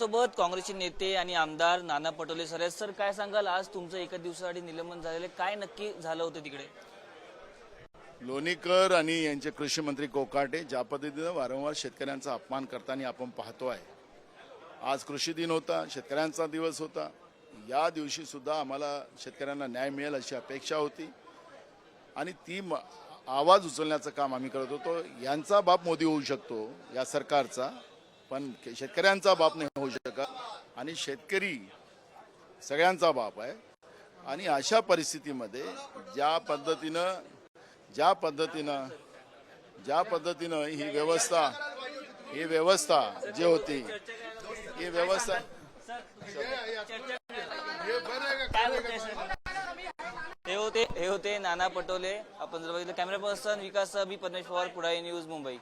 सोबत काँग्रेसचे नेते आणि आमदार नाना पटोले सर आहेत. सर काय सांगाल? आज तुमचं एका दिवसासाठी निलंबन झालेलं काय नक्की झालं होतं तिकडे? लोणीकर आणि यांचे कृषी मंत्री कोकाटे ज्या पद्धतीनं वारंवार शेतकऱ्यांचा अपमान करताना आपण पाहतो आहे. आज कृषी दिन होता शेतकऱ्यांचा दिवस होता. या दिवशी सुद्धा आम्हाला शेतकऱ्यांना न्याय मिळेल अशी अपेक्षा होती. आणि ती आवाज उचलण्याचं काम आम्ही करत होतो. यांचा बाप मोदी होऊ शकतो या सरकारचा. पण शेतकऱ्यांचा बाप नाही होऊ शकत आणि शेतकरी सगळ्यांचा बाप आहे. आणि अशा परिस्थितीमध्ये ज्या पद्धतीनं ज्या पद्धतीनं ज्या पद्धतीनं ही व्यवस्था ही व्यवस्था जी होती ही व्यवस्था हे होते हे होते नाना पटोले. आपण जर बघितलं camera person Vikas B Paramesh Pawar Pudhari news Mumbai.